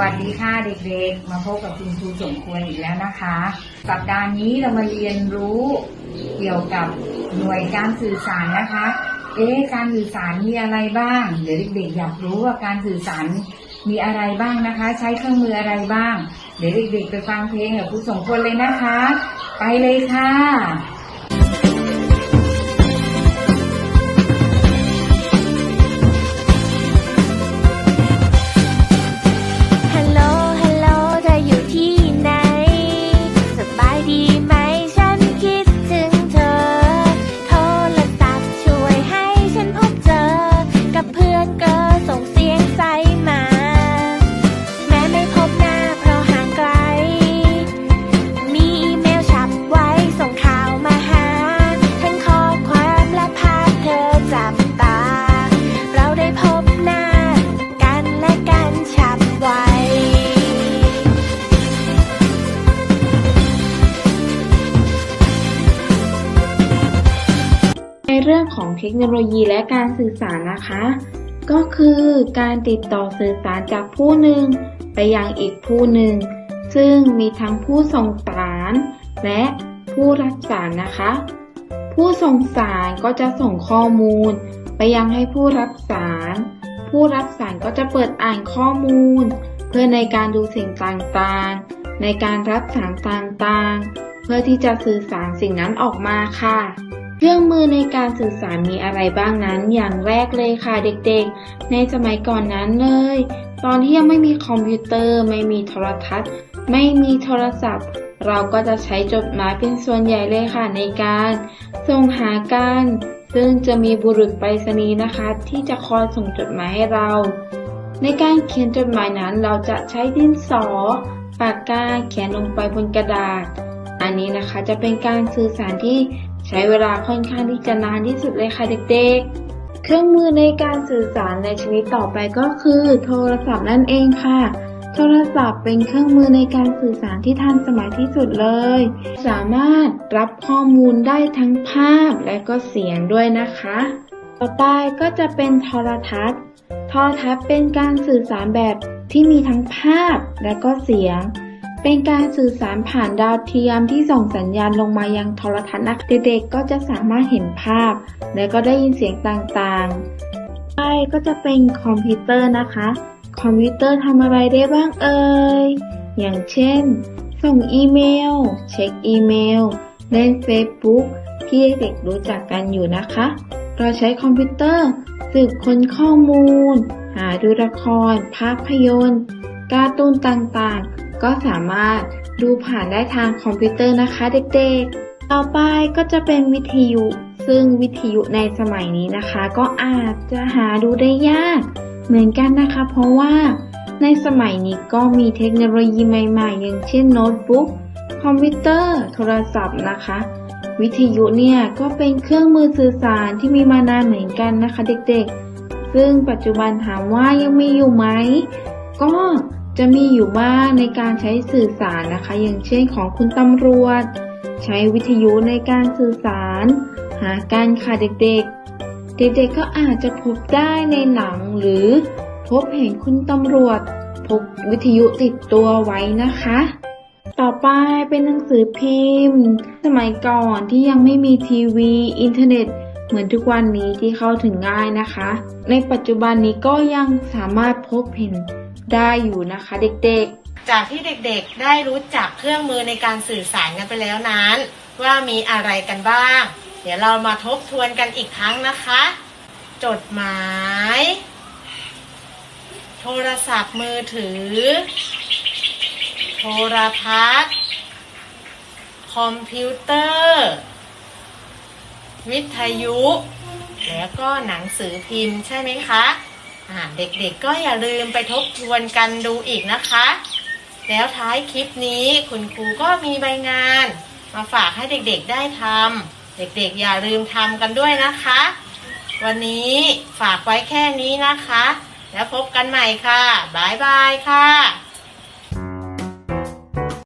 วัสดีค่ะเด็กๆ มาพบกับคุณครูสมควรอีกแล้วนะคะ สัปดาห์นี้เรามาเรียนรู้เกี่ยวกับหน่วยการสื่อสารนะคะ เอ๊ะการสื่อสารมีอะไรบ้าง เดี๋ยวเด็กๆอยากรู้ว่าการสื่อสารมีอะไรบ้างนะคะ ใช้เครื่องมืออะไรบ้าง เดี๋ยวเด็กๆไปฟังเพลงกับครูสมควรเลยนะคะ ไปเลยค่ะ เรื่องของเทคโนโลยีและการสื่อสารนะคะ ก็คือการติดต่อสื่อสารจากผู้หนึ่ง ไปยังอีกผู้หนึ่ง ซึ่งมีทั้งผู้ส่งสาร และผู้รับสารนะคะ ผู้ส่งสารก็จะส่งข้อมูล ไปยังให้ผู้รับสาร ผู้รับสารก็จะเปิดอ่านข้อมูล เพื่อในการดูสิ่งต่างๆ ในการรับสารต่างๆ เพื่อที่จะสื่อสารสิ่งนั้นออกมาค่ะ เครื่องมือในการสื่อสารมีอะไรบ้างนั้น อย่างแรกเลยค่ะเด็กๆ ในสมัยก่อนนั้นเลย ตอนที่ยังไม่มีคอมพิวเตอร์ ไม่มีโทรทัศน์ ไม่มีโทรศัพท์ เราก็จะใช้จดหมายเป็นส่วนใหญ่เลยค่ะในการส่งหากัน ซึ่งจะมีบุรุษไปรษณีย์นะคะ ที่จะคอยส่งจดหมายให้เรา ในการเขียนจดหมายนั้นเราจะใช้ดินสอ ปากกาเขียนลงไปบนกระดาษ อันนี้นะคะจะเป็นการสื่อสารที่ ช้เวลาค่อนข้างที่จะนานที่สุดเลยค่ะเด็กๆ เครื่องมือในการสื่อสารในชนิดต่อไปก็คือ โทรศัพท์นั่นเองค่ะ โทรศัพท์เป็นเครื่องมือในการสื่อสารที่ทันสมัยที่สุดเลย สามารถรับข้อมูลได้ทั้งภาพและก็เสียงด้วยนะคะ ต่อไปก็จะเป็นโทรทัศน์ โทรทัศน์เป็นการสื่อสารแบบที่มีทั้งภาพและก็เสียง เป็นการสื่อสารผ่านดาวเทียมที่ส่งสัญญาณลงมายังโทรทัศน์นักเด็กๆก็จะสามารถเห็นภาพ และก็ได้ยินเสียงต่างๆไปก็จะเป็นคอมพิวเตอร์นะคะ คอมพิวเตอร์ทำอะไรได้บ้างเอ่ย อย่างเช่น ส่งอีเมล เช็คอีเมล เล่น Facebook ที่เด็กๆรู้จักกันอยู่นะคะ เราใช้คอมพิวเตอร์ สืบค้นข้อมูล หาดูละคร ภาพยนตร์ การ์ตูนต่างๆ ก็สามารถดูผ่านได้ทางคอมพิวเตอร์นะคะเด็กๆ ต่อไปก็จะเป็นวิทยุ ซึ่งวิทยุในสมัยนี้นะคะ ก็อาจจะหาดูได้ยาก เหมือนกันนะคะ เพราะว่าในสมัยนี้ก็มีเทคโนโลยีใหม่ๆ อย่างเช่นโน้ตบุ๊กคอมพิวเตอร์ โทรศัพท์นะคะ วิทยุเนี่ยก็เป็นเครื่องมือสื่อสารที่มีมานานเหมือนกันนะคะเด็กๆ ซึ่งปัจจุบันถามว่ายังมีอยู่ไหม ก็ จะมีอยู่บ้างในการใช้สื่อสารนะคะ อย่างเช่นของคุณตำรวจ ใช้วิทยุในการสื่อสาร หาการค่ะเด็กๆ เด็กๆก็อาจจะพบได้ในหนังหรือพบเห็นคุณตำรวจพกวิทยุติดตัวไว้นะคะ ต่อไปเป็นหนังสือพิมพ์ สมัยก่อนที่ยังไม่มีทีวี อินเทอร์เน็ต เหมือนทุกวันนี้ที่เข้าถึงง่ายนะคะ ในปัจจุบันนี้ก็ยังสามารถพบเห็น ได้อยู่นะคะเด็กๆ จากที่เด็กๆได้รู้จักเครื่องมือในการสื่อสารกันไปแล้วนั้น ว่ามีอะไรกันบ้าง เดี๋ยวเรามาทบทวนกันอีกครั้งนะคะ จดหมาย โทรศัพท์มือถือ โทรทัศน์คอมพิวเตอร์ วิทยุ แล้วก็หนังสือพิมพ์ใช่ไหมคะ เด็กๆก็อย่าลืมไปทบทวนกันดูอีกนะคะ แล้วท้ายคลิปนี้คุณครูก็มีใบงาน มาฝากให้เด็กๆได้ทำเด็กๆอย่าลืมทำกันด้วยนะคะ วันนี้ฝากไว้แค่นี้นะคะ แล้วพบกันใหม่ค่ะ บ๊ายบายค่ะ